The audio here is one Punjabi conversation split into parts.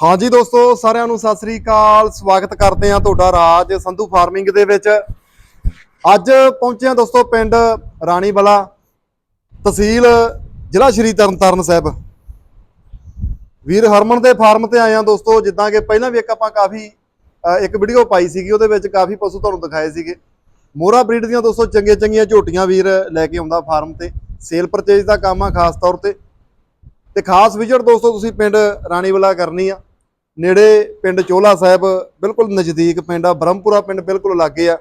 ਹਾਂਜੀ ਦੋਸਤੋ, ਸਾਰਿਆਂ ਨੂੰ ਸਤਿ ਸ੍ਰੀ ਅਕਾਲ। ਸਵਾਗਤ ਕਰਦੇ ਹਾਂ ਤੁਹਾਡਾ ਰਾਜ ਸੰਧੂ ਫਾਰਮਿੰਗ ਦੇ ਵਿੱਚ। ਅੱਜ ਪਹੁੰਚੇ ਹਾਂ ਦੋਸਤੋ ਪਿੰਡ ਰਾਣੀਵਾਲਾ ਤਹਿਸੀਲ, ਜ਼ਿਲ੍ਹਾ ਸ਼੍ਰੀ ਤਰਨਤਾਰਨ ਸਾਹਿਬ। ਵੀਰ ਹਰਮਨ ਦੇ ਫਾਰਮ ਤੇ ਆਏ ਹਾਂ ਦੋਸਤੋ, ਜਿੱਦਾਂ ਕਿ ਪਹਿਲਾਂ ਵੀ ਇੱਕ ਆਪਾਂ ਕਾਫੀ ਇੱਕ ਵੀਡੀਓ ਪਾਈ ਸੀਗੀ, ਉਹਦੇ ਵਿੱਚ ਕਾਫੀ ਪਸ਼ੂ ਤੁਹਾਨੂੰ ਦਿਖਾਏ ਸੀਗੇ। ਮੋਰਾ ਬਰੀਡ ਦੀਆਂ ਦੋਸਤੋ ਚੰਗੀਆਂ ਚੰਗੀਆਂ ਝੋਟੀਆਂ ਵੀਰ ਲੈ ਕੇ ਆਉਂਦਾ ਫਾਰਮ ਤੇ। ਸੇਲ ਪਰਚੇਜ ਦਾ ਕੰਮ ਆ ਖਾਸ ਤੌਰ ਤੇ। ਤੇ ਖਾਸ ਵਿਜ਼ਿਟ ਦੋਸਤੋ ਤੁਸੀਂ ਪਿੰਡ ਰਾਣੀਵਾਲਾ ਕਰਨੀ ਆ। ਨੇੜੇ ਪਿੰਡ ਚੋਲਾ ਸਾਹਿਬ, ਬਿਲਕੁਲ ਨਜ਼ਦੀਕ ਪਿੰਡ ਆ, ਬ੍ਰਹਮਪੁਰਾ ਪਿੰਡ ਬਿਲਕੁਲ ਲਾਗੇ ਆ।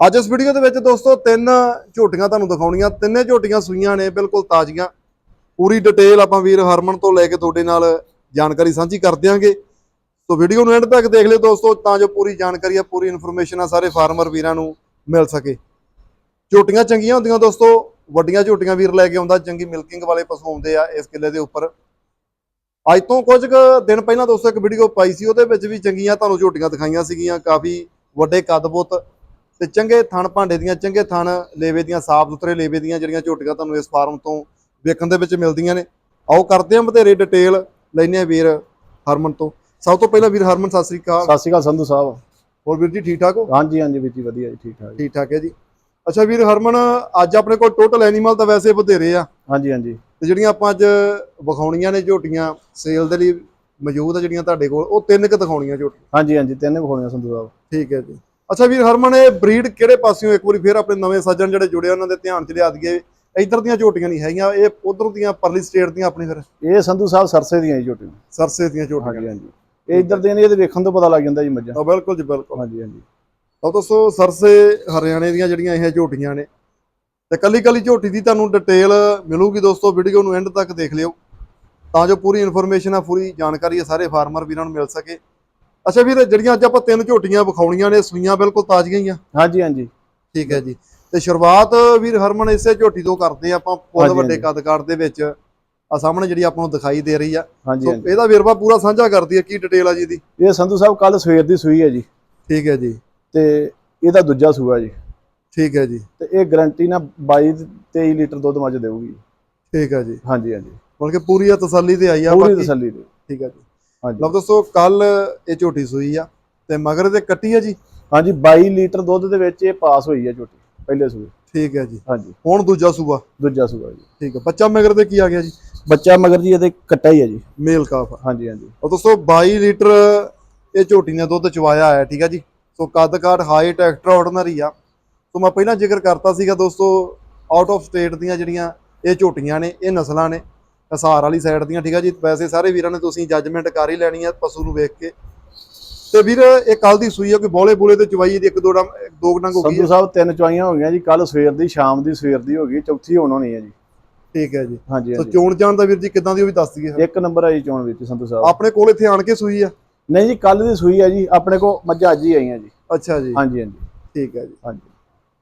ਅੱਜ ਇਸ ਵੀਡੀਓ ਦੇ ਵਿੱਚ ਦੋਸਤੋ ਤਿੰਨ ਝੋਟੀਆਂ ਤੁਹਾਨੂੰ ਦਿਖਾਉਣੀਆਂ, ਤਿੰਨੇ ਝੋਟੀਆਂ ਸੂਈਆਂ ਨੇ, ਬਿਲਕੁਲ ਤਾਜ਼ੀਆਂ। ਪੂਰੀ ਡਿਟੇਲ ਆਪਾਂ ਵੀਰ ਹਰਮਨ ਤੋਂ ਲੈ ਕੇ ਤੁਹਾਡੇ ਨਾਲ ਜਾਣਕਾਰੀ ਸਾਂਝੀ ਕਰ ਦਿਆਂਗੇ। ਸੋ ਵੀਡੀਓ ਨੂੰ ਐਂਡ ਤੱਕ ਦੇਖ ਲਿਓ ਦੋਸਤੋ, ਤਾਂ ਜੋ ਪੂਰੀ ਜਾਣਕਾਰੀ ਆ, ਪੂਰੀ ਇਨਫੋਰਮੇਸ਼ਨ ਆ, ਸਾਰੇ ਫਾਰਮਰ ਵੀਰਾਂ ਨੂੰ ਮਿਲ ਸਕੇ। ਝੋਟੀਆਂ ਚੰਗੀਆਂ ਹੁੰਦੀਆਂ ਦੋਸਤੋ, ਵੱਡੀਆਂ ਝੋਟੀਆਂ ਵੀਰ ਲੈ ਕੇ ਆਉਂਦਾ, ਚੰਗੀ ਮਿਲਕਿੰਗ ਵਾਲੇ ਪਸ਼ੂ ਆਉਂਦੇ ਆ ਇਸ ਕਿੱਲੇ ਦੇ ਉੱਪਰ। ਅੱਜ ਤੋਂ ਕੁਝ ਕੁ ਦਿਨ ਪਹਿਲਾਂ ਦੋਸਤੋ ਇੱਕ ਵੀਡੀਓ ਪਾਈ ਸੀ ਉਹਦੇ ਵਿੱਚ ਵੀ ਚੰਗੀਆਂ ਤੁਹਾਨੂੰ ਝੋਟੀਆਂ ਦਿਖਾਈਆਂ ਸੀਗੀਆਂ ਕਾਫੀ ਵੱਡੇ ਕੱਦ-ਬੁੱਤ ਤੇ ਚੰਗੇ ਥਣ ਭਾਂਡੇ ਦੀਆਂ ਚੰਗੇ ਥਣ ਲੇਵੇ ਦੀਆਂ ਸਾਫ਼ ਸੁਥਰੇ ਲੇਵੇ ਦੀਆਂ ਜਿਹੜੀਆਂ ਝੋਟੀਆਂ ਤੁਹਾਨੂੰ ਇਸ ਫਾਰਮ ਤੋਂ ਵੇਖਣ ਦੇ ਵਿੱਚ ਮਿਲਦੀਆਂ ਨੇ। ਆਓ ਕਰਦੇ ਹਾਂ ਬਥੇਰੇ ਡਿਟੇਲ ਲੈਨੇ ਆ ਵੀਰ ਹਰਮਨ ਤੋਂ। ਸਭ ਤੋਂ ਪਹਿਲਾਂ ਵੀਰ ਹਰਮਨ ਸਤਿ ਸ੍ਰੀ ਅਕਾਲ। ਸਤਿ ਸ਼੍ਰੀ ਅਕਾਲ ਸੰਧੂ ਸਾਹਿਬ। ਹੋਰ ਵੀਰ ਜੀ ਠੀਕ ਠਾਕ ਹੋ? ਹਾਂਜੀ ਹਾਂਜੀ ਵੀਰ ਜੀ ਵਧੀਆ ਜੀ ਠੀਕ ਠਾਕ। ਠੀਕ ਠਾਕ ਹੈ ਜੀ। ਅੱਛਾ ਵੀਰ ਹਰਮਨ ਅੱਜ ਆਪਣੇ ਕੋਲ ਟੋਟਲ ਐਨੀਮਲ ਤਾਂ ਵੈਸੇ ਬਥੇਰੇ ਆ। ਹਾਂਜੀ ਹਾਂਜੀ। ਤੇ ਜਿਹੜੀਆਂ ਆਪਾਂ ਅੱਜ ਵਿਖਾਉਣੀਆਂ ਨੇ ਝੋਟੀਆਂ ਸੇਲ ਦੇ ਲਈ ਮੌਜੂਦ ਆ ਜਿਹੜੀਆਂ ਤੁਹਾਡੇ ਕੋਲ ਉਹ ਤਿੰਨ ਕੁ ਦਿਖਾਉਣੀਆਂ ਝੋਟੀਆਂ। ਹਾਂਜੀ ਹਾਂਜੀ ਤਿੰਨੇ ਵਿਖਾਉਣੀਆਂ ਸੰਧੂ ਸਾਹਿਬ। ਠੀਕ ਹੈ ਜੀ। ਅੱਛਾ ਵੀਰ ਹਰਮਨ ਇਹ ਬਰੀਡ ਕਿਹੜੇ ਪਾਸਿਓਂ ਇੱਕ ਵਾਰੀ ਫੇਰ ਆਪਣੇ ਨਵੇਂ ਸੱਜਣ ਜਿਹੜੇ ਜੁੜੇ ਉਹਨਾਂ ਦੇ ਧਿਆਨ 'ਚ ਲਿਆ ਦਈਏ। ਇੱਧਰ ਦੀਆਂ ਝੋਟੀਆਂ ਨਹੀਂ ਹੈਗੀਆਂ ਇਹ ਉਧਰ ਦੀਆਂ ਪਰਲੀ ਸਟੇਟ ਦੀਆਂ ਆਪਣੀ ਫਿਰ? ਇਹ ਸੰਧੂ ਸਾਹਿਬ ਸਰਸੇ ਦੀਆਂ ਜੀ ਝੋਟੀਆਂ। ਸਰਸੇ ਦੀਆਂ ਝੋਟੀਆਂ। ਹਾਂਜੀ ਹਾਂਜੀ। ਇਹ ਇੱਧਰ ਦੀਆਂ ਨੇ ਇਹਦੇ ਵੇਖਣ ਤੋਂ ਪਤਾ ਲੱਗ ਜਾਂਦਾ ਜੀ ਮੱਝਾਂ। ਤਾਂ ਬਿਲਕੁਲ ਜੀ ਬਿਲਕੁਲ। ਹਾਂਜੀ ਹਾਂਜੀ। ਤਾਂ ਦੋਸਤੋ ਸਰਸੇ ਹਰਿਆਣੇ ਦੀਆਂ ਜਿਹੜੀਆਂ ਇਹ ਝੋਟੀਆਂ ਨੇ ਤੇ ਕੱਲੀ ਕੱਲੀ ਝੋਟੀ ਦੀ ਤੁਹਾਨੂੰ ਡਿਟੇਲ ਮਿਲੂਗੀ ਦੋਸਤੋ ਵੀਡੀਓ ਨੂੰ ਐਂਡ ਤੱਕ ਦੇਖ ਲਿਓ। ਤਾਂ ਜੋ ਪੂਰੀ ਇਨਫੋਰਮੇਸ਼ਨ ਆ ਪੂਰੀ ਜਾਣਕਾਰੀ ਆ ਸਾਰੇ ਫਾਰਮਰ ਵੀਰਾਂ ਨੂੰ ਮਿਲ ਸਕੇ। ਅੱਛਾ ਵੀਰ ਜਿਹੜੀਆਂ ਅੱਜ ਆਪਾਂ ਤਿੰਨ ਝੋਟੀਆਂ ਵਿਖਾਉਣੀਆਂ ਨੇ ਸੂਈਆਂ ਬਿਲਕੁਲ ਤਾਜ਼ੀਆਂ ਹੀ ਆ। ਹਾਂਜੀ ਹਾਂਜੀ। ਠੀਕ ਹੈ ਜੀ। ਤੇ ਸ਼ੁਰੂਆਤ ਵੀਰ ਹਰਮਨ ਇਸੇ ਝੋਟੀ ਤੋਂ ਕਰਦੇ ਆਪਾਂ ਬਹੁਤ ਵੱਡੇ ਹਾਂਜੀ। ਕੱਦ-ਕਾਠ ਦੇ ਵਿੱਚ। ਆ ਸਾਹਮਣੇ ਜਿਹੜੀ ਆਪਾਂ ਨੂੰ ਦਿਖਾਈ ਦੇ ਰਹੀ ਆ। ਹਾਂਜੀ ਸੋ ਇਹਦਾ ਵੇਰਵਾ ਪੂਰਾ ਸਾਂਝਾ ਕਰਦੀ ਹੈ ਕੀ ਡਿਟੇਲ ਆ ਜੀ ਇਹਦੀ? ਇਹ ਸੰਧੂ ਸਾਹਿਬ ਕੱਲ ਸਵੇਰ ਦੀ ਸੂਈ ਹੈ ਜੀ। ਠੀਕ ਹੈ ਜੀ। ਤੇ ਇਹਦਾ ਦੂਜਾ ਸੂਆ ਜੀ। ਠੀਕ ਹੈ ਜੀ। ਇਹ ਗਰੰਟੀ ਨਾਲ 22 23 ਲੀਟਰ ਦੁੱਧ ਮੱਝ ਦੇਊਗੀ। ਠੀਕ ਹੈ ਜੀ। ਹਾਂਜੀ ਹਾਂਜੀ। ਬਲਕਿ ਪੂਰੀ ਆ ਤਸੱਲੀ ਤੇ ਆਈ ਆ ਪੂਰੀ ਤਸੱਲੀ ਦੀ ਠੀਕ ਹੈ ਜੀ। ਹਾਂਜੀ। ਲਓ ਦੋਸਤੋ ਕੱਲ ਇਹ ਝੋਟੀ ਸੂਈ ਆ ਤੇ ਮਗਰ ਤੇ ਕੱਟੀ ਆ ਜੀ? ਹਾਂਜੀ 22 ਲੀਟਰ ਦੁੱਧ ਦੇ ਵਿੱਚ ਇਹ ਪਾਸ ਹੋਈ ਹੈ ਝੋਟੀ ਪਹਿਲੇ ਸੂਏ। ਠੀਕ ਹੈ ਜੀ। ਹਾਂਜੀ। ਹੁਣ ਦੂਜਾ ਸੂਆ? ਦੂਜਾ ਸੂਆ ਜੀ। ਠੀਕ ਹੈ ਬੱਚਾ ਮਗਰ ਤੇ ਕੀ ਆ ਗਿਆ ਜੀ? ਬੱਚਾ ਮਗਰ ਜੀ ਇਹਦੇ ਕੱਟਾ ਹੀ ਹੈ ਜੀ। ਮੇਲ ਕਾਫ ਆ। ਹਾਂਜੀ ਹਾਂਜੀ। ਉਹ ਦੋਸਤੋ 22 ਲੀਟਰ ਇਹ ਝੋਟੀ ਨੇ ਦੁੱਧ ਚਵਾਇਆ ਹੈ ਠੀਕ ਹੈ ਜੀ? ਸੋ ਕੱਦ ਕਾਠ ਹਾਈਟ ਐਕਸਟਰਾ ਆਰਡੀਨਰੀ ਆ। ਸੋ ਮੈਂ ਪਹਿਲਾਂ ਜ਼ਿਕਰ ਕਰਤਾ ਸੀਗਾ ਦੋਸਤੋ ਆਊਟ ਆਫ ਸਟੇਟ ਦੀਆਂ ਜਿਹੜੀਆਂ ਇਹ ਝੋਟੀਆਂ ਨੇ ਇਹ ਨਸਲਾਂ ਨੇ ਹਸਾਰ ਵਾਲੀ ਸਾਈਡ ਦੀਆਂ ਠੀਕ ਹੈ ਜੀ? ਵੈਸੇ ਸਾਰੇ ਵੀਰਾਂ ਨੇ ਤੁਸੀਂ ਜੱਜਮੈਂਟ ਕਰ ਹੀ ਲੈਣੀ ਆ ਪਸ਼ੂ ਨੂੰ ਵੇਖ ਕੇ। ਤੇ ਵੀਰ ਇਹ ਕੱਲ ਦੀ ਸੂਈ ਆ ਕੋਈ ਬੋਲੇ ਬੋਲੇ ਤੇ ਚਵਾਈ ਦੀ ਇੱਕ ਦੋ ਡੰਗ ਦੋ ਕੁ ਡੰਗ ਹੋ ਗਈ ਸੰਧੂ ਆ। ਸਾਹਿਬ ਤਿੰਨ ਚੁਆਈਆਂ ਹੋ ਗਈਆਂ ਜੀ ਕੱਲ ਸਵੇਰ ਦੀ ਸ਼ਾਮ ਦੀ ਸਵੇਰ ਦੀ ਹੋ ਗਈ ਚੌਥੀ ਹੁਣ ਹੋਣੀ ਹੈ ਜੀ। ਠੀਕ ਹੈ ਜੀ। ਹਾਂਜੀ ਸੋ ਚੋਣ ਜਾਣ ਦਾ ਵੀਰ ਜੀ ਕਿਦਾਂ ਦੀ ਉਹ ਵੀ ਦੱਸ ਦਈਏ। ਇੱਕ ਨੰਬਰ ਆਈ ਚੋਣ ਵਿੱਚ ਸੰਧੂ ਸਾਹਿਬ। ਆਪਣੇ ਕੋਲ ਇੱਥੇ ਆਣ ਕੇ ਸੂਈ ਆ? ਨਹੀਂ ਜੀ ਕੱਲ ਦੀ ਸੂਈ ਹੈ ਜੀ ਆਪਣੇ ਕੋ ਮੱਝਾਂ ਅੱਜ ਹੀ ਆਈਆਂ ਜੀ। ਅੱਛਾ ਜੀ। ਹਾਂਜੀ ਹਾਂਜੀ। ਠੀਕ ਹੈ ਜੀ। ਹਾਂਜੀ।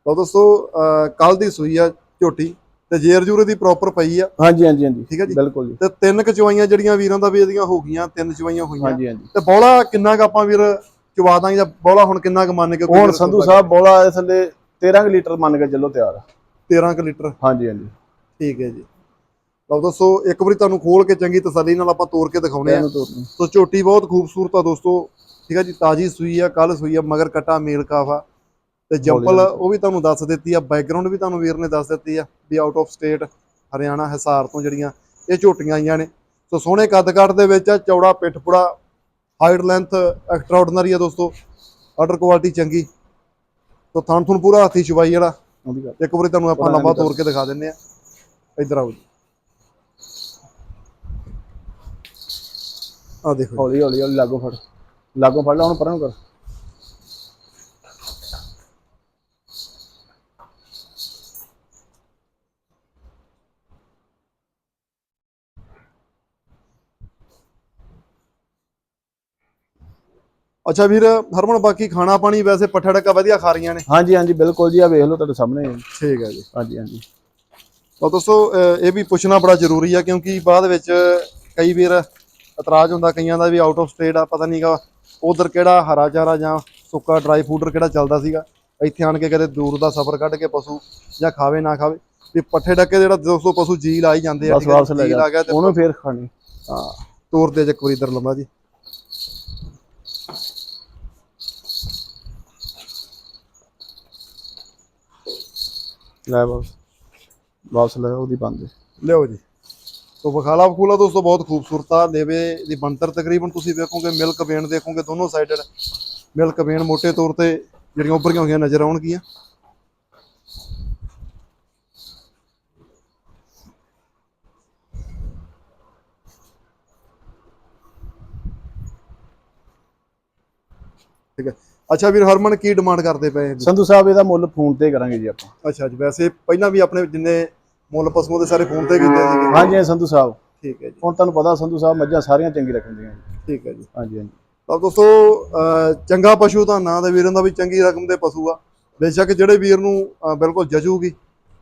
ਤਾਂ ਦੋਸਤੋ ਕੱਲ ਦੀ ਸੂਈ ਆ ਝੋਟੀ ਤੇ ਜੇਰ ਜੂਰੇ ਦੀ ਪ੍ਰੋਪਰ ਪਈ ਆ। ਹਾਂਜੀ ਹਾਂਜੀ ਹਾਂਜੀ। ਠੀਕ ਹੈ ਜੀ? ਬਿਲਕੁਲ ਜੀ। ਤੇ ਤਿੰਨ ਕੁ ਚਵਾਈਆਂ ਜਿਹੜੀਆਂ ਵੀਰਾਂ ਦਾ ਵੀ ਇਹਦੀਆਂ ਹੋ ਗਈਆਂ ਤਿੰਨ ਚਵਾਈਆਂ ਹੋਈਆਂ। ਹਾਂਜੀ ਹਾਂਜੀ। ਤੇ ਬੋਲਾ ਕਿੰਨਾ ਕੁ ਆਪਾਂ ਵੀਰ ਚਵਾ ਦਾਂਗੇ ਜਾਂ ਬੋਲਾ ਹੁਣ ਕਿੰਨਾ ਕੁ ਮੰਨ ਕੇ ਹੁਣ ਸੰਧੂ ਸਾਹਿਬ ਬੋਲਾ ਇਹ ਥੱਲੇ 13 ਕੁ ਲੀਟਰ ਮੰਨ ਕੇ ਚੱਲੋ ਤਿਆਰ ਆ। 13 ਕੁ ਲੀਟਰ। ਹਾਂਜੀ ਹਾਂਜੀ। ਠੀਕ ਹੈ ਜੀ। ਲਓ ਦੋਸਤੋ ਇੱਕ ਵਾਰੀ ਤੁਹਾਨੂੰ ਖੋਲ ਕੇ ਚੰਗੀ ਤਸੱਲੀ ਨਾਲ ਆਪਾਂ ਤੋੜ ਕੇ ਦਿਖਾਉਣੇ ਆ। ਸੋ ਝੋਟੀ ਬਹੁਤ ਖੂਬਸੂਰਤ ਆ ਦੋਸਤੋ। ਠੀਕ ਹੈ ਜੀ ਤਾਜੀ ਸੂਈ ਆ ਕੱਲ ਸੂਈ ਆ ਮਗਰ ਕਟਾ ਮੇਲ ਕਾਫਾ। ਤੇ ਜੰਪਲ ਉਹ ਵੀ ਤੁਹਾਨੂੰ ਦੱਸ ਦਿੱਤੀ ਆ ਬੈਕਗ੍ਰਾਉਂਡ ਵੀ ਤੁਹਾਨੂੰ ਵੀਰ ਨੇ ਦੱਸ ਦਿੱਤੀ ਆ ਵੀ out of state Haryana Hisar ਤੋਂ ਜਿਹੜੀਆਂ ਇਹ ਝੋਟੀਆਂ ਆਈਆਂ ਨੇ। ਸੋ ਸੋਹਣੇ ਕੱਦ ਕੱਟ ਦੇ ਵਿੱਚ ਆ ਚੌੜਾ ਪਿੱਠ ਪੁੜਾ ਹਾਈਟ ਲੈਂਥ ਐਕਸਟਰਾ ਆਰਡੀਨਰੀ ਆ ਦੋਸਤੋ ਆਰਡਰ ਕੁਆਲਿਟੀ ਚੰਗੀ। ਸੋ ਥਣ ਥੁਣ ਪੂਰਾ ਹੱਥੀ ਚਵਾਈ ਜਿਹੜਾ ਇੱਕ ਵਾਰੀ ਤੁਹਾਨੂੰ ਆਪਾਂ ਲੰਬਾ ਤੋੜ ਕੇ ਦਿਖਾ ਦਿੰਨੇ ਆ। ਇੱਧਰ ਆਓ ਜੀ। ਆ ਦੇਖੋ। ਹੌਲੀ ਹੌਲੀ ਲਾਗੋ ਫੜ। ਲਾਗੋ ਫੜ ਲਾ ਹੁਣ ਪਰਾਂ ਨੂੰ ਕਰ। ਅੱਛਾ ਵੀਰ ਹਰਮਨ ਬਾਕੀ ਖਾਣਾ ਪਾਣੀ ਵੈਸੇ ਪੱਠਾ ਡੱਕਾ ਵਧੀਆ ਖਾ ਰਹੀਆਂ ਨੇ। ਹਾਂਜੀ ਹਾਂਜੀ ਬਿਲਕੁਲ ਜੀ ਆ ਵੇਖ ਲਓ ਤੁਹਾਡੇ ਸਾਹਮਣੇ। ਠੀਕ ਹੈ ਜੀ। ਹਾਂਜੀ ਹਾਂਜੀ। ਤਾਂ ਦੋਸਤੋ ਇਹ ਵੀ ਪੁੱਛਣਾ ਬੜਾ ਜ਼ਰੂਰੀ ਆ ਕਿਉਂਕਿ ਬਾਅਦ ਵਿੱਚ ਕਈ ਵੀਰ ਇਤਰਾਜ਼ ਹੁੰਦਾ ਕਈਆਂ ਦਾ ਵੀ ਆਊਟ ਆਫ ਸਟੇਟ ਆ ਪਤਾ ਨਹੀਂਗਾ ਉਧਰ ਕਿਹੜਾ ਹਰਾ ਚਾਰਾ ਜਾਂ ਸੁੱਕਾ ਡਰਾਈ ਫੂਡਰ ਕਿਹੜਾ ਚੱਲਦਾ ਸੀਗਾ। ਇੱਥੇ ਆਣ ਕੇ ਕਦੇ ਦੂਰ ਦਾ ਸਫ਼ਰ ਕੱਢ ਕੇ ਪਸ਼ੂ ਜਾਂ ਖਾਵੇ ਨਾ ਖਾਵੇ। ਤੇ ਪੱਠੇ ਡੱਕੇ ਜਿਹੜਾ ਦੋਸਤੋ ਪਸ਼ੂ ਜੀ ਲਾ ਹੀ ਜਾਂਦੇ ਆ ਬਸ ਠੀਕ ਹੈ ਜੀ, ਵਾਪਸ ਲੈ ਜੀ ਜਾ ਲਾ ਗਿਆ ਤੇ ਉਹਨੂੰ ਫੇਰ ਖਾਣੀ। ਹਾਂ ਤੋਰ ਦੇ ਇੱਕ ਵਾਰੀ ਇਧਰ ਲੰਮਾ ਜੀ। ਲੈ ਵਾਪਸ। ਵਾਪਸ ਲੈ, ਉਹਦੀ ਬੰਦ ਲਿਓ ਜੀ। ਤੋ ਬਖਾਲਾ ਬਖੂਲਾ ਦੋਸਤੋ, ਬਹੁਤ ਖੂਬਸੂਰਤ ਆ। ਲੇਵੇ ਦੀ ਬਣਤਰ ਤਕਰੀਬਨ ਤੁਸੀਂ ਵੇਖੋਗੇ, ਮਿਲਕ ਵੇਨ ਦੇਖੋਗੇ, ਦੋਨੋਂ ਸਾਈਡਡ ਮਿਲਕ ਵੇਨ ਮੋٹے ਤੌਰ ਤੇ ਜਿਹੜੀਆਂ ਉੱਭਰੀਆਂ ਹੋਈਆਂ ਨਜ਼ਰ ਆਉਣਗੀਆਂ। ਠੀਕ ਹੈ। ਅੱਛਾ ਵੀਰ ਹਰਮਨ ਕੀ ਡਿਮਾਂਡ ਕਰਦੇ ਪਏ ਜੀ ਸੰਧੂ ਸਾਹਿਬ ਇਹਦਾ ਮੁੱਲ ਫੋਨ ਤੇ ਕਰਾਂਗੇ ਜੀ ਆਪਾਂ। ਅੱਛਾ ਜੀ ਵੈਸੇ ਪਹਿਲਾਂ ਵੀ ਆਪਣੇ ਜਿੰਨੇ ਮੁੱਲ ਪਸ਼ੂਆਂ ਦੇ ਸਾਰੇ ਫੋਨ ਤੇ ਕੀਤੇ ਸੀਗੇ ਹਾਂਜੀ ਸੰਧੂ ਸਾਹਿਬ। ਠੀਕ ਹੈ ਜੀ। ਹੁਣ ਤੁਹਾਨੂੰ ਪਤਾ ਸੰਧੂ ਸਾਹਿਬ ਮੱਝਾਂ ਸਾਰੀਆਂ ਚੰਗੀ ਰੱਖਣਦੀਆਂ ਜੀ। ਠੀਕ ਹੈ ਜੀ। ਹਾਂਜੀ ਹਾਂਜੀ। ਤਾਂ ਦੋਸਤੋ ਚੰਗਾ ਪਸ਼ੂ ਤਾਂ ਨਾਂ ਦੇ ਵੀਰਾਂ ਦਾ ਵੀ ਚੰਗੀ ਰਕਮ ਦੇ ਪਸ਼ੂ ਆ। ਬੇਸ਼ੱਕ ਜਿਹੜੇ ਵੀਰ ਨੂੰ ਬਿਲਕੁਲ ਜਜੂਗੀ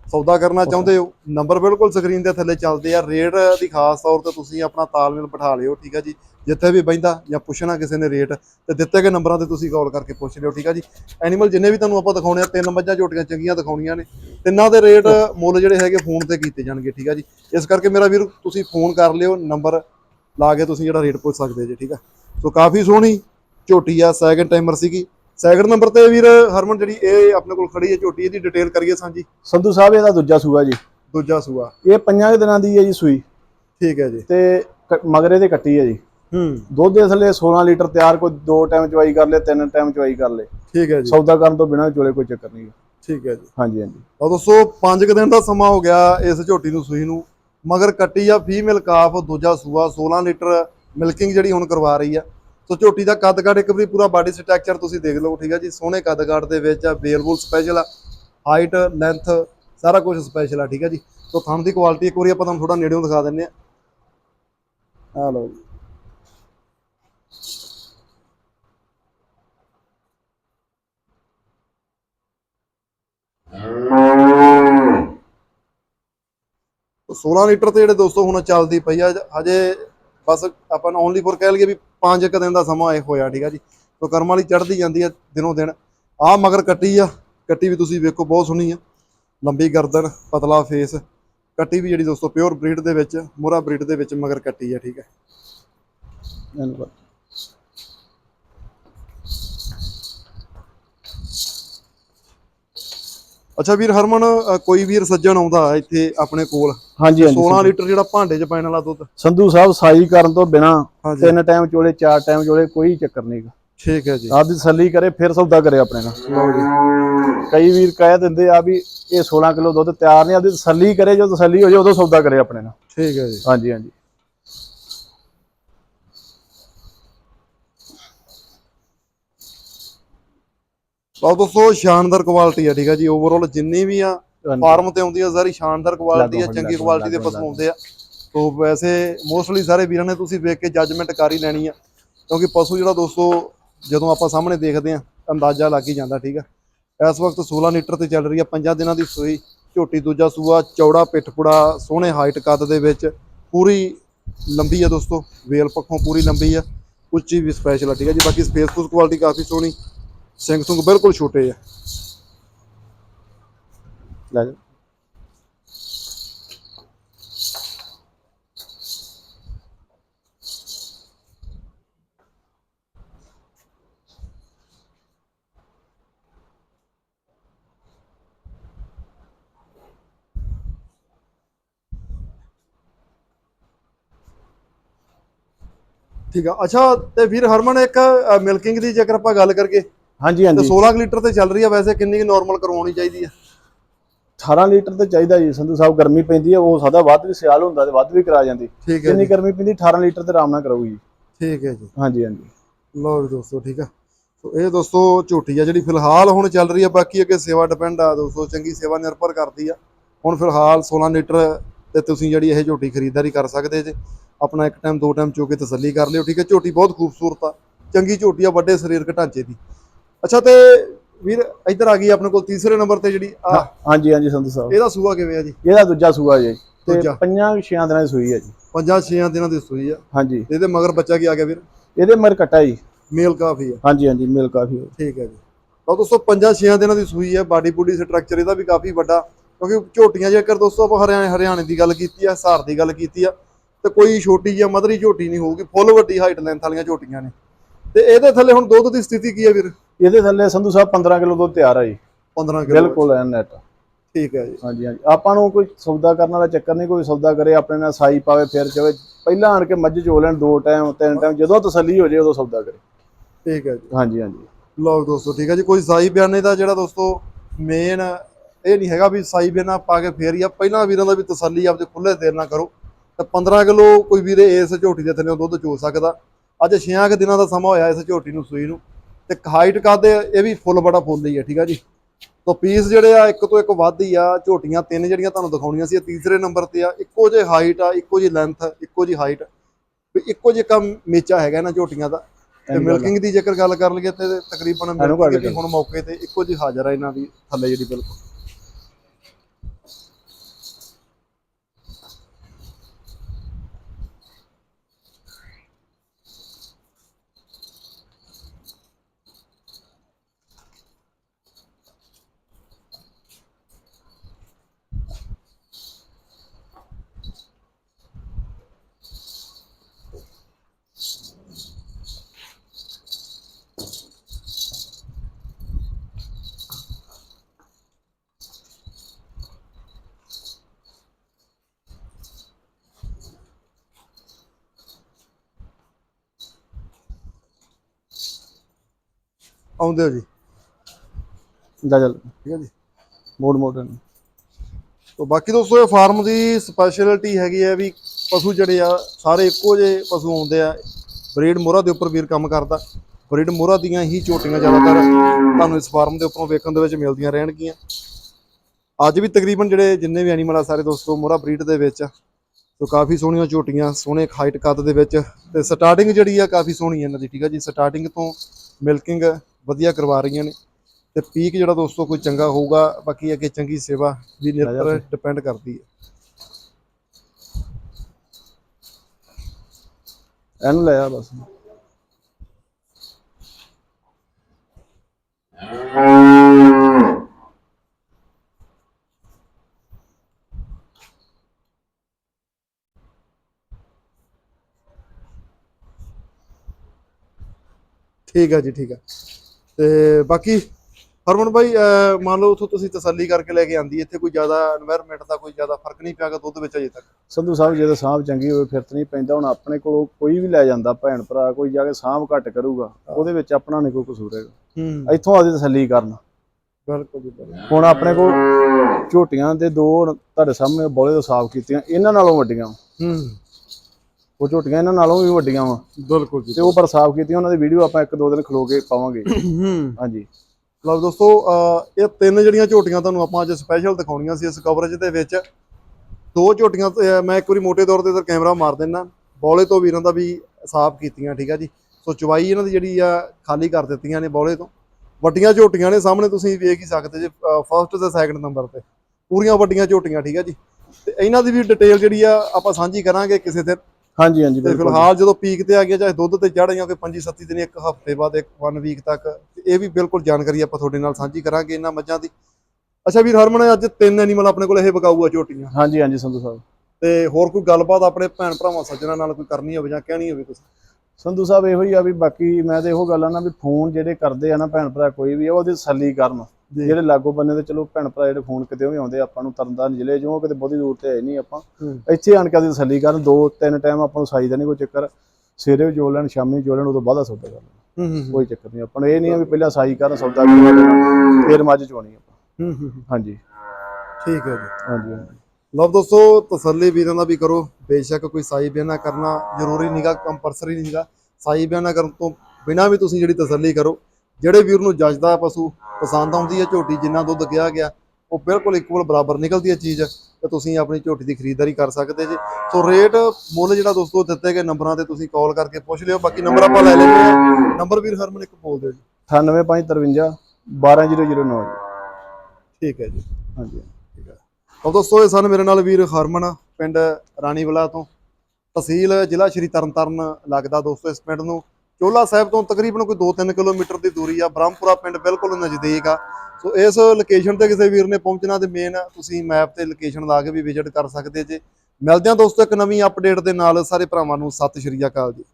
ਸੌਦਾ ਕਰਨਾ ਚਾਹੁੰਦੇ ਹੋ ਨੰਬਰ ਬਿਲਕੁਲ ਸਕਰੀਨ ਦੇ ਥੱਲੇ ਚੱਲਦੇ ਆ। ਰੇਟ ਦੀ ਖਾਸ ਤੌਰ ਤੇ ਤੁਸੀਂ ਆਪਣਾ ਤਾਲਮੇਲ ਬਿਠਾ ਲਿਓ ਠੀਕ ਆ ਜੀ। ਜਿੱਥੇ ਵੀ ਬੈਂਦਾ ਜਾਂ ਪੁੱਛਣਾ ਕਿਸੇ ਨੇ ਰੇਟ ਤੇ ਦਿੱਤੇ ਗਏ ਨੰਬਰਾਂ ਤੇ ਤੁਸੀਂ ਕਾਲ ਕਰਕੇ ਪੁੱਛ ਲਿਓ ਠੀਕ ਆ ਜੀ? ਐਨੀਮਲ ਜਿੰਨੇ ਵੀ ਤੁਹਾਨੂੰ ਆਪਾਂ ਦਿਖਾਉਣੇ ਆ ਤਿੰਨ ਮੱਝਾਂ ਝੋਟੀਆਂ ਚੰਗੀਆਂ ਦਿਖਾਉਣੀਆਂ ਨੇ। ਤਿੰਨਾਂ ਦੇ ਰੇਟ ਮੁੱਲ ਜਿਹੜੇ ਹੈਗੇ ਫੋਨ ਤੇ ਕੀਤੇ ਜਾਣਗੇ ਠੀਕ ਆ ਜੀ? ਇਸ ਕਰਕੇ ਮੇਰਾ ਵੀਰ ਤੁਸੀਂ ਫੋਨ ਕਰ ਲਿਓ ਨੰਬਰ ਲਾ ਕੇ ਤੁਸੀਂ ਜਿਹੜਾ ਰੇਟ ਪੁੱਛ ਸਕਦੇ ਜੀ ਠੀਕ ਆ? ਸੋ ਕਾਫੀ ਸੋਹਣੀ ਝੋਟੀ ਆ ਸੈਕਿੰਡ ਟਾਈਮਰ ਸੀਗੀ। ਸੈਕਿੰਡ ਨੰਬਰ ਤੇ ਵੀਰ ਹਰਮਨ ਜਿਹੜੀ ਇਹ ਆਪਣੇ ਕੋਲ ਖੜੀ ਹੈ ਝੋਟੀ ਇਹਦੀ ਡਿਟੇਲ ਕਰੀਏ ਸਾਂਝੀ? ਸੰਧੂ ਸਾਹਿਬ ਇਹਦਾ ਦੂਜਾ ਸੂਆ ਜੀ। ਦੂਜਾ ਸੂਆ। ਇਹ ਪੰਜਾਂ ਦਿਨਾਂ ਦੀ ਹੈ ਜੀ ਸੂਈ। ਠੀਕ ਹੈ ਜੀ। ਤੇ ਮਗਰੇ ਦੇ ਕੱਟੀ ਹੈ ਜੀ। ਹੂੰ। ਦੁੱਧ ਦੇ ਥੱਲੇ 16 ਲੀਟਰ ਤਿਆਰ ਕੋਈ ਦੋ ਟਾਈਮ ਚਵਾਈ ਕਰ ਲੇ ਤਿੰਨ ਟਾਈਮ ਚਵਾਈ ਕਰ ਲੇ। ਠੀਕ ਹੈ ਜੀ। ਸੌਦਾ ਕਰਨ ਤੋਂ ਬਿਨਾਂ ਚੋਲੇ ਕੋਈ ਚੱਕਰ ਨਹੀਂ ਠੀਕ ਹੈ ਜੀ। ਹਾਂਜੀ ਹਾਂਜੀ। ਤਾਂ ਦੋਸਤੋ 5 ਦਿਨ ਦਾ ਸਮਾਂ ਹੋ ਗਿਆ ਇਸ ਝੋਟੀ ਨੂੰ ਸੂਈ ਨੂੰ ਮਗਰ ਕੱਟੀ ਆ ਫੀਮੇਲ ਕਾਫ ਦੂਜਾ ਸੂਆ 16 ਲੀਟਰ ਮਿਲਕਿੰਗ ਜਿਹੜੀ ਹੁਣ ਕਰਵਾ ਰਹੀ ਆ। ਸੋ ਝੋਟੀ ਦਾ ਕੱਦ ਕਾਠ ਇੱਕ ਵਾਰੀ ਪੂਰਾ ਬਾਡੀ ਸਟਰਕਚਰ ਤੁਸੀਂ ਦੇਖ ਲਓ ਠੀਕ ਆ ਜੀ। ਸੋਹਣੇ ਕੱਦ ਕਾਠ ਦੇ ਵਿੱਚ ਆ ਬੇਲਬੁਲ ਸਪੈਸ਼ਲ ਆ ਹਾਈਟ ਲੈਂਥ ਸਾਰਾ ਕੁਝ ਸਪੈਸ਼ਲ ਆ ਠੀਕ ਆ ਜੀ। ਸੋ ਥਣ ਦੀ ਕੁਆਲਿਟੀ ਇੱਕ ਵਾਰੀ ਆਪਾਂ ਤੁਹਾਨੂੰ ਥੋੜਾ ਨੇੜਿਓਂ ਦਿਖਾ ਦਿੰਨੇ ਆ। ਆ ਲਓ ਜੀ। 16 ਲੀਟਰ ਤੇ ਜਿਹੜੇ ਦੋਸਤੋ ਹੁਣ ਚੱਲਦੀ ਪਈ ਆ, ਹਜੇ ਬਸ ਆਪਾਂ ਨੂੰ ਓਨਲੀ ਫੋਰ ਕਹਿ ਲਈਏ ਵੀ 5 ਕ ਦਿਨ ਦਾ ਸਮਾਂ ਇਹ ਹੋਇਆ, ਠੀਕ ਆ ਜੀ। ਤੋ ਕਰਮ ਵਾਲੀ ਚੜਦੀ ਜਾਂਦੀ ਆ ਦਿਨੋਂ ਦਿਨ। ਆ ਮਗਰ ਕੱਟੀ ਆ, ਕੱਟੀ ਵੀ ਤੁਸੀਂ ਵੇਖੋ, ਬਹੁਤ ਸੋਹਣੀ ਆ। ਲੰਬੀ ਗਰਦਨ, ਪਤਲਾ ਫੇਸ ਕੱਟੀ ਵੀ ਜਿਹੜੀ ਦੋਸਤੋ ਪਿਓਰ ਬਰੀਡ ਦੇ ਵਿੱਚ, ਮੋਰਾ ਬਰੀਡ ਦੇ ਵਿੱਚ ਮਗਰ ਕੱਟੀ ਆ, ਠੀਕ ਹੈ ਧੰਨਵਾਦ। ਅੱਛਾ ਵੀਰ ਹਰਮਨ ਕੋਈ ਵੀਰ ਸੱਜਣ ਆਉਂਦਾ ਇੱਥੇ ਆਪਣੇ ਕੋਲ? ਹਾਂਜੀ ਹਾਂਜੀ 16 ਲੀਟਰ ਜਿਹੜਾ ਭਾਂਡੇ 'ਚ ਪੈਣ ਵਾਲਾ ਦੁੱਧ। ਸੰਧੂ ਸਾਹਿਬ ਸਾਈ ਕਰਨ ਤੋਂ ਬਿਨਾਂ ਤਿੰਨ ਟਾਈਮ ਚੋਲੇ ਚਾਰ ਟਾਈਮ ਚੋਲੇ ਕੋਈ ਚੱਕਰ ਨਹੀਂਗਾ ਠੀਕ ਹੈ ਜੀ। ਆਪਦੀ ਤਸੱਲੀ ਕਰੇ ਫਿਰ ਸੌਦਾ ਕਰੇ ਆਪਣੇ ਨਾਲ। ਲਓ ਜੀ। ਕਈ ਵੀਰ ਕਹਿ ਦਿੰਦੇ ਆ ਵੀ ਇਹ 16 ਕਿਲੋ ਦੁੱਧ ਤਿਆਰ ਨਹੀਂ ਆਪਦੀ ਤਸੱਲੀ ਕਰੇ ਜਦੋਂ ਤਸੱਲੀ ਹੋ ਜਾਏ ਉਦੋਂ ਸੌਦਾ ਕਰੇ ਆਪਣੇ ਨਾਲ। ਠੀਕ ਹੈ ਜੀ। ਹਾਂਜੀ ਹਾਂਜੀ। ਤਾਂ ਦੋਸਤੋ ਸ਼ਾਨਦਾਰ ਕੁਆਲਿਟੀ ਆ ਠੀਕ ਹੈ ਜੀ? ਓਵਰਆਲ ਜਿੰਨੀ ਵੀ ਆ ਫਾਰਮ ਤੇ ਆਉਂਦੀ ਆ ਸਾਰੀ ਸ਼ਾਨਦਾਰ ਕੁਆਲਿਟੀ ਆ ਚੰਗੀ ਕੁਆਲਿਟੀ ਦੇ ਪਸ਼ੂ ਆਉਂਦੇ ਆ। ਤੋਂ ਵੈਸੇ ਮੋਸਟਲੀ ਸਾਰੇ ਵੀਰਾਂ ਨੇ ਤੁਸੀਂ ਵੇਖ ਕੇ ਜੱਜਮੈਂਟ ਕਰ ਹੀ ਲੈਣੀ ਆ। ਕਿਉਂਕਿ ਪਸ਼ੂ ਜਿਹੜਾ ਦੋਸਤੋ ਜਦੋਂ ਆਪਾਂ ਸਾਹਮਣੇ ਦੇਖਦੇ ਆ ਅੰਦਾਜ਼ਾ ਲੱਗ ਹੀ ਜਾਂਦਾ ਠੀਕ ਆ? ਇਸ ਵਕਤ 16 ਲੀਟਰ ਤੇ ਚੱਲ ਰਹੀ ਆ ਪੰਜਾਂ ਦਿਨਾਂ ਦੀ ਸੂਈ। ਝੋਟੀ ਦੂਜਾ ਸੂਆ ਚੌੜਾ ਪਿੱਠਪੁੜਾ ਸੋਹਣੇ ਹਾਈਟ ਕੱਦ ਦੇ ਵਿੱਚ ਪੂਰੀ ਲੰਬੀ ਆ ਦੋਸਤੋ। ਵੇਲ ਪੱਖੋਂ ਪੂਰੀ ਲੰਬੀ ਆ। ਉੱਚੀ ਵੀ ਸਪੈਸ਼ਲ ਆ ਠੀਕ ਆ ਜੀ? ਬਾਕੀ ਸਪੇਸ ਫੂਸ ਕੁਆਲਿਟੀ ਕਾਫੀ ਸੋਹਣੀ। ਸਿੰਘ ਸੁੰਗ ਬਿਲਕੁਲ ਛੋਟੇ ਆ ਲੈ ਜਾਓ। ਠੀਕ ਆ ਅੱਛਾ, ਤੇ ਵੀਰ ਹਰਮਨ, ਇੱਕ ਮਿਲਕਿੰਗ ਦੀ ਜੇਕਰ ਆਪਾਂ ਗੱਲ ਕਰਕੇ ਹਾਂਜੀ ਤੇ ਹਾਂਜੀ। 16 ਕੁ ਲੀਟਰ ਤੇ ਚੱਲ ਰਹੀ ਆ ਵੈਸੇ ਕਿੰਨੀ ਨਾਰਮਲ ਕਰਵਾਉਣੀ ਚਾਹੀਦੀ ਆ? 18 ਲੀਟਰ ਤੇ ਚਾਹੀਦਾ ਜੀ ਸੰਧੂ ਸਾਹਿਬ ਗਰਮੀ ਪੈਂਦੀ ਹੈ ਉਹ ਸਦਾ ਵੱਧ ਵੀ ਸਿਆਲ ਹੁੰਦਾ ਤੇ ਵੱਧ ਵੀ ਕਰਾ ਜਾਂਦੀ। ਠੀਕ ਹੈ ਜਿੰਨੀ ਜੀ ਗਰਮੀ ਪੈਂਦੀ 18 ਲੀਟਰ ਤੇ ਆਰਾਮ ਨਾਲ ਕਰਾਊਗੀ ਜੀ। ਠੀਕ ਹੈ ਜੀ। ਹਾਂਜੀ ਹਾਂਜੀ। ਲਓ ਜੀ ਦੋਸਤੋ ਠੀਕ ਆ। ਸੋ ਇਹ ਦੋਸਤੋ ਝੋਟੀ ਆ ਜਿਹੜੀ ਫਿਲਹਾਲ ਹੁਣ ਚੱਲ ਰਹੀ ਆ ਬਾਕੀ ਅੱਗੇ ਸੇਵਾ ਡਿਪੈਂਡ ਆ ਦੋਸਤੋ ਚੰਗੀ ਸੇਵਾ ਨਿਰਭਰ ਕਰਦੀ ਆ। ਹੁਣ ਫਿਲਹਾਲ 16 ਲੀਟਰ ਤੇ ਤੁਸੀਂ ਜਿਹੜੀ ਇਹ ਝੋਟੀ ਖਰੀਦਦਾਰੀ ਕਰ ਸਕਦੇ ਜੇ। ਆਪਣਾ ਇੱਕ ਟਾਈਮ ਦੋ ਟਾਈਮ ਚੋ ਕੇ ਤਸੱਲੀ ਕਰ ਲਿਓ ਠੀਕ ਹੈ? ਝੋਟੀ ਬਹੁਤ ਖੂਬਸੂਰਤ ਆ। ਚੰਗੀ ਝੋਟੀ ਆ ਵੱਡੇ ਸਰੀਰਕ ਢਾਂਚੇ ਦੀ। ਅੱਛਾ ਤੇ ਵੀਰ ਇੱਧਰ ਆ ਗਈ ਆਪਣੇ ਕੋਲ ਤੀਸਰੇ ਨੰਬਰ ਤੇ ਜਿਹੜੀ ਆ ਹਾਂਜੀ ਹਾਂਜੀ ਸੰਧੂ ਸਾਹਿਬ। ਇਹਦਾ ਸੂਆ ਕਿਵੇਂ ਆ ਜੀ? ਇਹਦਾ ਦੂਜਾ ਸੂਆ ਜੀ। ਤੇ। ਪੰਜਾਂ ਛਿਆਂ ਦਿਨਾਂ ਦੀ ਸੂਈ ਹੈ ਜੀ। ਪੰਜਾਂ ਛੇਆਂ ਦਿਨਾਂ ਦੀ ਸੂਈ ਆ। ਹਾਂਜੀ। ਇਹਦੇ ਮਗਰ ਬੱਚਾ ਕੀ ਆ ਗਿਆ ਵੀਰ? ਇਹਦੇ ਮਰ ਕਟਾ ਜੀ। ਮੇਲ ਕਾਫੀ ਆ। ਹਾਂਜੀ ਹਾਂਜੀ ਮਿਲ ਕਾਫੀ ਹੈ। ਠੀਕ ਹੈ ਜੀ। ਤਾਂ ਦੋਸਤੋ ਪੰਜਾਂ ਛੇਆਂ ਦਿਨਾਂ ਦੀ ਸੂਈ ਹੈ ਬਾਡੀ ਬੂਡੀ ਸਟਰਕਚਰ ਇਹਦਾ ਵੀ ਕਾਫੀ ਵੱਡਾ ਕਿਉਂਕਿ ਝੋਟੀਆਂ ਜੇਕਰ ਦੋਸਤੋ ਆਪਾਂ ਹਰਿਆਣੇ ਹਰਿਆਣੇ ਦੀ ਗੱਲ ਕੀਤੀ ਆ ਹਿਸਾਰ ਦੀ ਗੱਲ ਕੀਤੀ ਆ ਤੇ ਕੋਈ ਛੋਟੀ ਜਿਹੀ ਮਧਰੀ ਝੋਟੀ ਨਹੀਂ ਹੋਊਗੀ। ਫੁੱਲ ਵੱਡੀ ਹਾਈਟ ਲੈਂਥ ਵਾਲੀਆਂ ਝੋਟੀਆਂ ਨੇ। ਤੇ ਇਹਦੇ ਥੱਲੇ ਹੁਣ ਦੁੱਧ ਦੀ ਸਥਿਤੀ ਕੀ ਹੈ ਵੀਰ? ਇਹਦੇ ਥੱਲੇ ਸੰਧੂ ਸਾਹਿਬ 15 ਕਿਲੋ ਦੁੱਧ ਤਿਆਰ ਆ ਜੀ। 15 ਕਿਲੋ ਬਿਲਕੁਲ ਐਨ ਨੈਟ। ਠੀਕ ਹੈ ਜੀ। ਹਾਂਜੀ ਹਾਂਜੀ। ਆਪਾਂ ਨੂੰ ਕੋਈ ਸੌਦਾ ਕਰਨ ਵਾਲਾ ਚੱਕਰ ਨਹੀਂ ਕੋਈ ਸੌਦਾ ਕਰੇ ਆਪਣੇ ਨਾਲ ਸਾਈ ਪਾਵੇ ਫਿਰ ਚਵੇ। ਪਹਿਲਾਂ ਆਣ ਕੇ ਮੱਝ ਚੋ ਲੈਣ ਦੋ ਟਾਈਮ ਤਿੰਨ ਟਾਈਮ ਜਦੋਂ ਤਸੱਲੀ ਹੋ ਜੇ ਉਦੋਂ ਸੌਦਾ ਕਰੇ। ਠੀਕ ਹੈ ਜੀ। ਹਾਂਜੀ ਹਾਂਜੀ। ਲਓ ਦੋਸਤੋ ਠੀਕ ਹੈ ਜੀ। ਕੋਈ ਸਾਈ ਬਿਆਨੇ ਦਾ ਜਿਹੜਾ ਦੋਸਤੋ ਮੇਨ ਇਹ ਨਹੀਂ ਹੈਗਾ ਵੀ ਸਾਈ ਬਿਆਨਾ ਪਾ ਕੇ ਫੇਰ ਹੀ ਆ। ਪਹਿਲਾਂ ਵੀਰਾਂ ਦਾ ਵੀ ਤਸੱਲੀ ਆਪਦੇ ਖੁੱਲੇ ਦਿਲ ਨਾਲ ਕਰੋ। ਤੇ 15 ਕਿਲੋ ਕੋਈ ਵੀਰੇ ਇਸ ਝੋਟੀ ਦੇ ਥੱਲੇ ਦੁੱਧ ਚੋ ਸਕਦਾ। ਅੱਜ 6 ਕੁ ਦਿਨਾਂ ਦਾ ਸਮਾਂ ਹੋਇਆ ਇਸ ਝੋਟੀ ਨੂੰ ਸੂਈ ਨੂੰ। ਤੇ ਹਾਈਟ ਕਾਦੇ ਇਹ ਵੀ ਫੁੱਲ ਬੜਾ ਫੁੱਲ ਹੀ ਹੈ ਠੀਕ ਹੈ ਜੀ। ਤੋ ਪੀਸ ਜਿਹੜੇ ਆ ਇੱਕ ਤੋਂ ਇੱਕ ਵੱਧ ਹੀ ਆ ਝੋਟੀਆਂ ਤਿੰਨ ਜਿਹੜੀਆਂ ਤੁਹਾਨੂੰ ਦਿਖਾਉਣੀਆਂ ਸੀ ਤੀਸਰੇ ਨੰਬਰ ਤੇ ਆ। ਇੱਕੋ ਜਿਹੀ ਹਾਈਟ ਆ ਇੱਕੋ ਜਿਹੀ ਲੈਂਥ ਇੱਕੋ ਜਿਹੀ ਹਾਈਟ ਵੀ ਇੱਕੋ ਜਿਹਾ ਕੰਮ ਮੇਚਾ ਹੈਗਾ ਇਹਨਾਂ ਝੋਟੀਆਂ ਦਾ। ਤੇ ਆ। ਮਿਲਕਿੰਗ ਦੀ ਜੇਕਰ ਗੱਲ ਕਰ ਲਈਏ ਤੇ ਤਕਰੀਬਨ ਮਿਲਕਿੰਗ ਹੁਣ ਮੌਕੇ ਤੇ ਇੱਕੋ ਜਿਹੀ ਹਾਜ਼ਰ ਆ ਇਹਨਾਂ ਦੀ ਥੱਲੇ ਜਿਹੜੀ ਬਿਲਕੁਲ। ਆਉਂਦੇ ਹੋ ਜੀ। ਜਾ ਚੱਲ। ਠੀਕ ਹੈ ਜੀ। ਮੋੜ ਮੋੜ ਨੂੰ। ਤੋ ਬਾਕੀ ਦੋਸਤੋ ਇਹ ਫਾਰਮ ਦੀ ਸਪੈਸ਼ਲਿਟੀ ਹੈਗੀ ਹੈ ਵੀ ਪਸ਼ੂ ਜਿਹੜੇ ਆ ਸਾਰੇ ਇੱਕੋ ਜਿਹੇ ਪਸ਼ੂ ਆਉਂਦੇ ਆ। ਬਰੀਡ ਮੋਹਰਾ ਦੇ ਉੱਪਰ ਵੀਰ ਕੰਮ ਕਰਦਾ। ਬਰੀਡ ਮੋਹਰਾ ਦੀਆਂ ਹੀ ਝੋਟੀਆਂ ਜ਼ਿਆਦਾਤਰ ਤੁਹਾਨੂੰ ਇਸ ਫਾਰਮ ਦੇ ਉੱਪਰੋਂ ਵੇਖਣ ਦੇ ਵਿੱਚ ਮਿਲਦੀਆਂ ਰਹਿਣਗੀਆਂ। ਅੱਜ ਵੀ ਤਕਰੀਬਨ ਜਿਹੜੇ ਜਿੰਨੇ ਵੀ ਐਨੀਮਲ ਆ ਸਾਰੇ ਦੋਸਤੋ ਮੋਹਰਾ ਬਰੀਡ ਦੇ ਵਿੱਚ। ਤੋ ਕਾਫੀ ਸੋਹਣੀਆਂ ਝੋਟੀਆਂ ਸੋਹਣੇ ਹਾਈਟ ਕੱਦ ਦੇ ਵਿੱਚ। ਤੇ ਸਟਾਰਟਿੰਗ ਜਿਹੜੀ ਆ ਕਾਫੀ ਸੋਹਣੀ ਹੈ ਇਹਨਾਂ ਦੀ ਠੀਕ ਆ ਜੀ? ਸਟਾਰਟਿੰਗ ਤੋਂ ਮਿਲਕਿੰਗ ਵਧੀਆ ਕਰਵਾ ਰਹੀਆਂ ਨੇ। ਤੇ ਪੀਕ ਜਿਹੜਾ ਦੋਸਤੋ ਕੋਈ ਚੰਗਾ ਹੋਊਗਾ ਬਾਕੀ ਅੱਗੇ ਚੰਗੀ ਸੇਵਾ ਵੀ ਨਿਰਭਰ ਡਿਪੈਂਡ ਕਰਦੀ ਹੈ। ਇਹਨੂੰ ਲੈ ਆ ਬਸ। ਠੀਕ ਹੈ ਜੀ ਠੀਕ ਹੈ ਤੇ ਬਾਕੀ ਹਰਮਨ ਭਾਈ ਮੰਨ ਲਓ ਉਥੋਂ ਤੁਸੀਂ ਤਸੱਲੀ ਕਰਕੇ ਲੈ ਕੇ ਆਂਦੀ ਇੱਥੇ ਕੋਈ ਜ਼ਿਆਦਾ এনवायरमेंट ਦਾ ਕੋਈ ਜ਼ਿਆਦਾ ਫ਼ਰਕ ਨਹੀਂ ਪਿਆਗਾ ਦੁੱਧ ਵਿੱਚ ਅਜੇ ਤੱਕ? ਸੰਧੂ ਸਾਹਿਬ ਜਦੋਂ ਸਾਹਬ ਚੰਗੀ ਹੋਵੇ ਫਿਰ ਤਾਂ ਨਹੀਂ ਪੈਂਦਾ। ਹੁਣ ਆਪਣੇ ਕੋਲ ਕੋਈ ਵੀ ਲੈ ਜਾਂਦਾ ਭੈਣ ਭਰਾ ਕੋਈ ਜਾ ਕੇ ਸਾਹਬ ਘੱਟ ਕਰੂਗਾ ਉਹਦੇ ਵਿੱਚ ਆਪਣਾ ਨਹੀਂ ਕੋਈ ਕਸੂਰ ਹੈਗਾ। ਇੱਥੋਂ ਆਦੀ ਤਸੱਲੀ ਕਰਨਾ। ਬਿਲਕੁਲ। ਹੁਣ ਆਪਣੇ ਕੋਲ ਝੋਟੀਆਂ ਦੇ ਦੋ ਤੁਹਾਡੇ ਸਾਹਮਣੇ ਬੋਲੇ ਤੋਂ ਸਾਫ਼ ਕੀਤੀਆਂ ਇਹਨਾਂ ਨਾਲੋਂ ਵੱਡੀਆਂ। ਹੂੰ। ਉਹ ਝੋਟੀਆਂ ਇਹਨਾਂ ਨਾਲੋਂ ਵੀ ਵੱਡੀਆਂ ਵਾ। ਬਿਲਕੁਲ ਜੀ। ਤੇ ਉਹ ਪਰ ਸਾਫ਼ ਕੀਤੀਆਂ ਉਹਨਾਂ ਦੀ ਵੀਡੀਓ ਆਪਾਂ ਇੱਕ ਦੋ ਦਿਨ ਖਲੋ ਕੇ ਪਾਵਾਂਗੇ। ਹਾਂਜੀ। ਲਓ ਦੋਸਤੋ ਇਹ ਤਿੰਨ ਜਿਹੜੀਆਂ ਝੋਟੀਆਂ ਤੁਹਾਨੂੰ ਆਪਾਂ ਅੱਜ ਸਪੈਸ਼ਲ ਦਿਖਾਉਣੀਆਂ ਸੀ ਇਸ ਕਵਰੇਜ ਦੇ ਵਿੱਚ। ਦੋ ਝੋਟੀਆਂ ਮੈਂ ਇੱਕ ਵਾਰੀ ਮੋٹے ਤੌਰ ਤੇ ਇਧਰ ਕੈਮਰਾ ਮਾਰ ਦਿੰਦਾ ਬੌਲੇ ਤੋਂ ਵੀਰਾਂ ਦਾ ਵੀ ਸਾਫ਼ ਕੀਤੀਆਂ ਠੀਕ ਆ ਜੀ। ਸੋ ਚਵਾਈ ਇਹਨਾਂ ਦੀ ਜਿਹੜੀ ਆ ਖਾਲੀ ਕਰ ਦਿੱਤੀਆਂ ਨੇ ਬੌਲੇ ਤੋਂ। ਵੱਡੀਆਂ ਝੋਟੀਆਂ ਨੇ ਸਾਹਮਣੇ ਤੁਸੀਂ ਵੇਖ ਹੀ ਸਕਦੇ ਜੀ ਫਰਸਟ ਤੇ ਸੈਕੰਡ ਨੰਬਰ ਤੇ। ਪੂਰੀਆਂ ਵੱਡੀਆਂ ਝੋਟੀਆਂ ਠੀਕ ਆ ਜੀ। ਤੇ ਇਹਨਾਂ ਦੀ ਵੀ ਡਿਟੇਲ ਜਿਹੜੀ ਆ ਆਪਾਂ ਸਾਂਝੀ ਕਰਾਂਗੇ ਕਿਸੇ ਦਿਨ। ਹਾਂਜੀ ਹਾਂਜੀ ਤੇ ਬਿਲਕੁਲ ਫਿਲਹਾਲ ਜਦੋਂ ਪੀਕ ਤੇ ਆ ਗਿਆ ਚਾਹੇ ਦੁੱਧ ਤੇ ਚੜ ਜਾਂ ਕੋਈ 25 27 ਦਿਨ ਇੱਕ ਹਫ਼ਤੇ ਬਾਅਦ ਇੱਕ 1 ਵੀਕ ਤੱਕ ਇਹ ਵੀ ਬਿਲਕੁਲ ਜਾਣਕਾਰੀ ਆਪਾਂ ਤੁਹਾਡੇ ਨਾਲ ਸਾਂਝੀ ਕਰਾਂਗੇ ਇਹਨਾਂ ਮੱਝਾਂ ਦੀ। ਅੱਛਾ ਵੀਰ ਹਰਮਨ ਅੱਜ ਤਿੰਨ ਐਨੀਮਲ ਆਪਣੇ ਕੋਲ ਇਹ ਬਕਾਊ ਆ ਝੋਟੀਆਂ। ਹਾਂਜੀ ਹਾਂਜੀ ਸੰਧੂ ਸਾਹਿਬ। ਤੇ ਹੋਰ ਕੋਈ ਗੱਲਬਾਤ ਆਪਣੇ ਭੈਣ ਭਰਾਵਾਂ ਸੱਜਣਾ ਨਾਲ ਕੋਈ ਕਰਨੀ ਹੋਵੇ ਜਾਂ ਕਹਿਣੀ ਹੋਵੇ ਤੁਸੀਂ ਸੰਧੂ ਸਾਹਿਬ ਇਹੋ ਹੀ ਆ ਵੀ ਬਾਕੀ ਮੈਂ ਤੇ ਇਹੋ ਗੱਲ ਆ ਨਾ ਵੀ ਫੋਨ ਜਿਹੜੇ ਕਰਦੇ ਆ ਨਾ ਭੈਣ ਭਰਾ ਕੋਈ ਵੀ ਉਹਦੀ ਤਸੱਲੀ ਕਰਨ। ਜਿਹੜੇ ਲਾਗੋ ਬੰਨੇ ਤੇ ਚਲੋ ਭੈਣ ਭਰਾ ਜਿਹੜੇ ਫੋਨ ਕਿਤੇ ਵੀ ਆਉਂਦੇ ਆਪਾਂ ਨੂੰ ਤਰਨਤਾਰਨ ਜ਼ਿਲ੍ਹੇ ਚੋਂ ਕਿਤੇ ਬਹੁਤੀ ਦੂਰ ਤੇ ਹੈ ਨਹੀਂ ਆਪਾਂ। ਇੱਥੇ ਆਣ ਕੇ ਉਹਦੀ ਤਸੱਲੀ ਕਰਨ ਦੋ ਤਿੰਨ ਟਾਈਮ ਆਪਾਂ ਨੂੰ ਸਾਈ ਦਾ ਨਹੀਂ ਕੋਈ ਚੱਕਰ। ਸਵੇਰੇ ਵੀ ਜੋ ਲੈਣ ਸ਼ਾਮੀ ਜੋ ਲੈਣ ਉਦੋਂ ਬਾਅਦ ਸੌਦਾ ਕਰ ਲੈਣਾ ਕੋਈ ਚੱਕਰ ਨਹੀਂ ਆਪਾਂ ਨੂੰ ਇਹ ਨਹੀਂ ਆ ਵੀ ਪਹਿਲਾਂ ਸਾਈ ਕਰਨ ਸੌਦਾ ਕਰਨਾ ਫਿਰ ਮੱਝ ਚੋਣੀ ਆਪਾਂ। ਹਾਂਜੀ। ਠੀਕ ਹੈ ਜੀ। ਹਾਂਜੀ ਹਾਂਜੀ। ਲਓ ਦੋਸਤੋ ਤਸੱਲੀ ਵੀਰਾਂ ਦਾ ਵੀ ਕਰੋ। ਬੇਸ਼ੱਕ ਕੋਈ ਸਾਈ ਬਿਆਨਾ ਕਰਨਾ ਜ਼ਰੂਰੀ ਨਹੀਂਗਾ ਕੰਪਲਸਰੀ ਨਹੀਂਗਾ ਸਾਈ ਬਿਆਨਾ ਕਰਨ ਤੋਂ ਬਿਨਾਂ ਵੀ ਤੁਸੀਂ ਜਿਹੜੀ ਤਸੱਲੀ ਕਰੋ। ਜਿਹੜੇ ਵੀਰ ਨੂੰ ਜੱਜਦਾ ਪਸ਼ੂ ਪਸੰਦ ਆਉਂਦੀ ਹੈ ਝੋਟੀ ਜਿੰਨਾ ਦੁੱਧ ਗਿਆ ਗਿਆ ਉਹ ਬਿਲਕੁਲ ਇਕੁਅਲ ਬਰਾਬਰ ਨਿਕਲਦੀ ਹੈ ਚੀਜ਼ ਤੇ ਤੁਸੀਂ ਆਪਣੀ ਝੋਟੀ ਦੀ ਖਰੀਦਦਾਰੀ ਕਰ ਸਕਦੇ ਜੇ। ਸੋ ਰੇਟ ਮੁੱਲ ਜਿਹੜਾ ਦੋਸਤੋ ਦਿੱਤੇ ਗਏ ਨੰਬਰਾਂ ਤੇ ਤੁਸੀਂ ਕਾਲ ਕਰਕੇ ਪੁੱਛ ਲਿਓ। ਬਾਕੀ ਨੰਬਰ ਆਪਾਂ ਲੈ ਲੈਂਦੇ ਆ ਨੰਬਰ ਵੀਰ ਹਰਮਨ ਇੱਕ ਬੋਲ ਦਿਓ ਜੀ। 98553 12009 ਠੀਕ ਹੈ ਜੀ। ਹਾਂਜੀ। ਉਹ ਦੋਸਤੋ ਇਹ ਸਨ ਮੇਰੇ ਨਾਲ ਵੀਰ ਹਰਮਨ ਪਿੰਡ ਰਾਣੀਵਾਲਾ ਤੋਂ। ਤਹਿਸੀਲ ਜ਼ਿਲ੍ਹਾ ਸ਼੍ਰੀ ਤਰਨਤਾਰਨ ਲੱਗਦਾ ਦੋਸਤੋ ਇਸ ਪਿੰਡ ਨੂੰ। ਚੋਲਾ ਸਾਹਿਬ ਤੋਂ ਤਕਰੀਬਨ ਕੋਈ 2-3 ਕਿਲੋਮੀਟਰ ਦੀ ਦੂਰੀ ਆ। ਬ੍ਰਹਮਪੁਰਾ ਪਿੰਡ ਬਿਲਕੁਲ ਨਜ਼ਦੀਕ ਆ। ਸੋ ਇਸ ਲੋਕੇਸ਼ਨ ਤੇ ਕਿਸੇ ਵੀਰ ਨੇ ਪਹੁੰਚਣਾ ਤੇ ਮੇਨ ਤੁਸੀਂ ਮੈਪ ਤੇ ਲੋਕੇਸ਼ਨ ਲਾ ਕੇ ਵੀ ਵਿਜ਼ਿਟ ਕਰ ਸਕਦੇ ਜੇ। ਮਿਲਦੇ ਹਾਂ ਦੋਸਤੋ ਇੱਕ ਨਵੀਂ ਅਪਡੇਟ ਦੇ ਨਾਲ। ਸਾਰੇ ਭਰਾਵਾਂ ਨੂੰ ਸਤਿ ਸ਼੍ਰੀ ਅਕਾਲ ਜੀ।